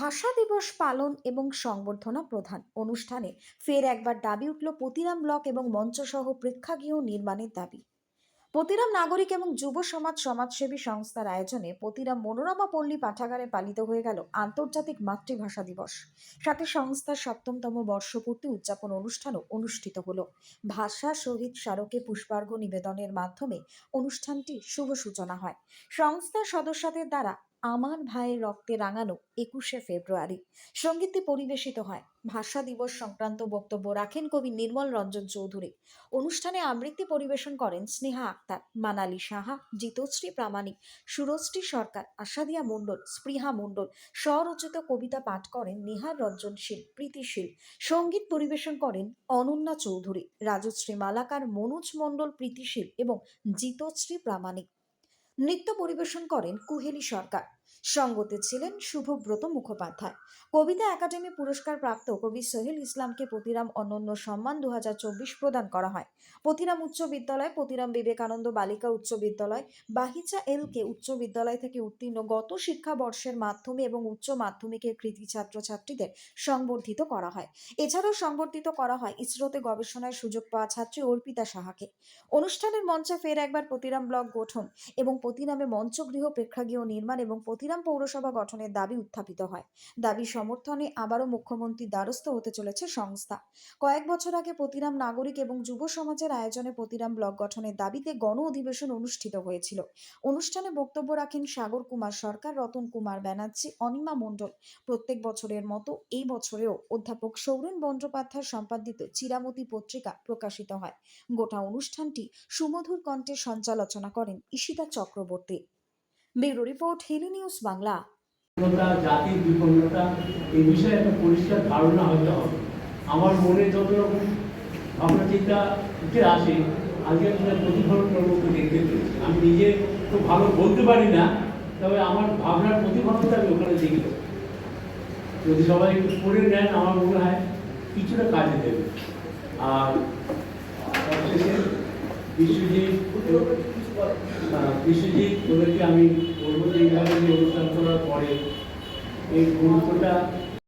ভাষা দিবস পালন এবং সংবর্ধনা প্রধান। অনুষ্ঠানে ফের একবার দাবি উঠল পতিরাম ব্লক এবং মঞ্চসহ প্রেক্ষাগৃহ নির্মাণের দাবি। পতিরাম নাগরিক এবং যুব সমাজ সমাজসেবী সংস্থার আয়োজনে পতিরাম মনোরমা পল্লী পাঠাগারে পালিত হয়ে গেল আন্তর্জাতিক মাতৃভাষা দিবস। সাথে সংস্থার সপ্তমতম বর্ষপূর্তি উদযাপন অনুষ্ঠানও অনুষ্ঠিত হলো। ভাষা শহীদ স্মারকে পুষ্পার্ঘ্য নিবেদনের মাধ্যমে অনুষ্ঠানটি শুভ সূচনা হয়। সংস্থার সদস্যদের দ্বারা আমার ভাইয়ের রক্তে রাঙানো একুশে ফেব্রুয়ারি। সঙ্গীতটি পরিবেশিত হয়। ভাষা দিবস সংক্রান্ত বক্তব্য রাখেন কবি নির্মল রঞ্জন চৌধুরী। অনুষ্ঠানে আবৃত্তি পরিবেশন করেন স্নেহা আক্তার, মানালি সাহা, জিতশ্রী প্রামাণিক, সুরশ্রী সরকার, আশাদিয়া মণ্ডল, স্পৃহা মণ্ডল, স্বরচিত কবিতা পাঠ করেন নিহার রঞ্জনশীল প্রীতিশীল সংগীত পরিবেশন করেন অনন্যা চৌধুরী। রাজশ্রী মালাকার, মনোজ মণ্ডল প্রীতিশীল এবং জিতশ্রী প্রামাণিক। নৃত্য পরিবেশন করেন কুহেলি সরকার। সঙ্গতে ছিলেন শুভব্রত মুখোপাধ্যায়। কবিতা একাডেমি পুরস্কার প্রাপ্ত কবি সোহেল ইসলামকে পতিরাম অনন্য সম্মান দু প্রদান করা হয়। পতিরাম উচ্চ বিদ্যালয়, পতিরাম বিবেকানন্দ বালিকা উচ্চ বিদ্যালয় বাহিচা এলকে উচ্চ বিদ্যালয় থেকে উত্তীর্ণ গত শিক্ষাবর্ষের মাধ্যমে এবং উচ্চ মাধ্যমিকের কৃতি ছাত্রছাত্রীদের সংবর্ধিত করা হয়। এছাড়াও সংবর্ধিত করা হয় ইসরোতে গবেষণায় সুযোগ পাওয়া ছাত্রী অর্পিতা সাহাকে। অনুষ্ঠানের মঞ্চে ফের একবার পতিরাম ব্লক গঠন এবং পতিরামে মঞ্চগৃহ, প্রেক্ষাগৃহ নির্মাণ এবং পতিরাম পৌরসভা গঠনের দাবি উত্থাপিত হয়। দাবি সমর্থনে আবারও মুখ্যমন্ত্রীর দ্বারস্থ হতে চলেছে সংস্থা। কয়েক বছর আগে পতিরাম নাগরিক এবং যুব সমাজের আয়োজনে পতিরাম ব্লক গঠনের দাবিতে গণ অধিবেশন অনুষ্ঠিত হয়েছিল। অনুষ্ঠানে বক্তব্য রাখেন সাগর কুমার সরকার, রতন কুমার ব্যানার্জি, অনিমা মণ্ডল। প্রত্যেক বছরের মতো এই বছরেও অধ্যাপক সৌরেন বন্দ্যোপাধ্যায় সম্পাদিত চিরামতি পত্রিকা প্রকাশিত হয়। গোটা অনুষ্ঠানটি সুমধুর কণ্ঠে সঞ্চালনা করেন Ishita Chakraborty. Bureau report Hili news Bangla. জাতির বিপন্নতা, এই বিষয়ে একটা পরিষ্কার ধারণা হতে হবে। আমার মনে যত রকম ভাবনা চিন্তা উঠে আসে আজকের দিনে প্রতিফলন প্রবক্ত দেখতে পেয়েছি। আমি নিজে খুব ভালো বলতে পারি না, তবে আমার ভাবনার প্রতিফলনটা আমি ওখানে দেখি যদি সবাই একটু পড়ে নেন, আমার মনে হয় কিছুটা কাজে দেবে। আর বিশ্বজিৎ বিশ্বজিৎ ওদেরকে আমি বলব যে এইভাবে অনুষ্ঠান করার পরে এই গুরুত্বটা